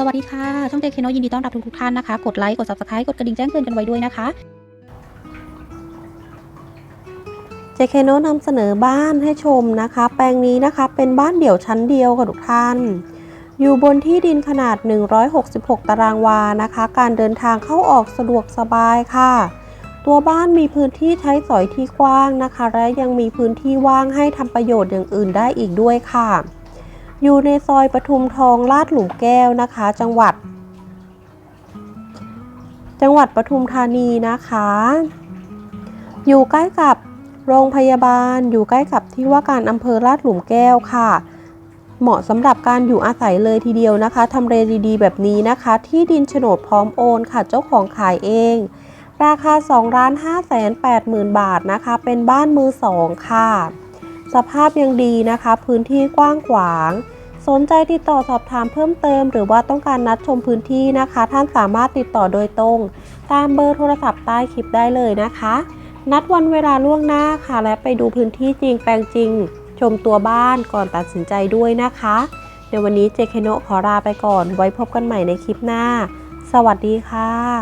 สวัสดีค่ะ ช่องเจคเคโนยินดีต้อนรับทุกๆท่านนะคะ กดไลค์ กด subscribe กดกระดิ่งแจ้งเตือนกันไว้ด้วยนะคะ เจคเคโนนำเสนอบ้านให้ชมนะคะ แปลงนี้นะคะเป็นบ้านเดี่ยวชั้นเดียวค่ะทุกท่าน อยู่บนที่ดินขนาด 166 ตารางวานะคะ การเดินทางเข้าออกสะดวกสบายค่ะ ตัวบ้านมีพื้นที่ใช้สอยที่กว้างนะคะ และยังมีพื้นที่ว่างให้ทำประโยชน์อย่างอื่นได้อีกด้วยค่ะ อยู่ในซอยปทุมทองลาดหลุมแก้วนะคะ จังหวัด จังหวัดปทุมธานีนะคะ อยู่ใกล้กับโรงพยาบาล อยู่ใกล้กับที่ว่าการอำเภอลาดหลุมแก้วค่ะ เหมาะสำหรับการอยู่อาศัยเลยทีเดียวนะคะทำเลดีๆ แบบนี้นะคะ ที่ดินโฉนดพร้อมโอนค่ะ เจ้าของขายเอง ราคา2ล้าน5แสน8หมื่นบาทนะคะ เป็นบ้านมือสองค่ะ สภาพยังดีนะคะ พื้นที่กว้างขวาง สนใจติดต่อสอบถามเพิ่มเติม หรือว่าต้องการนัดชมพื้นที่นะคะ ท่านสามารถติดต่อโดยตรง ตามเบอร์โทรศัพท์ใต้คลิปได้เลยนะคะ นัดวันเวลาล่วงหน้าค่ะ และไปดูพื้นที่จริงแปลงจริง ชมตัวบ้านก่อนตัดสินใจด้วยนะคะ ในวันนี้เจเคโนขอลาไปก่อน ไว้พบกันใหม่ในคลิปหน้า สวัสดีค่ะ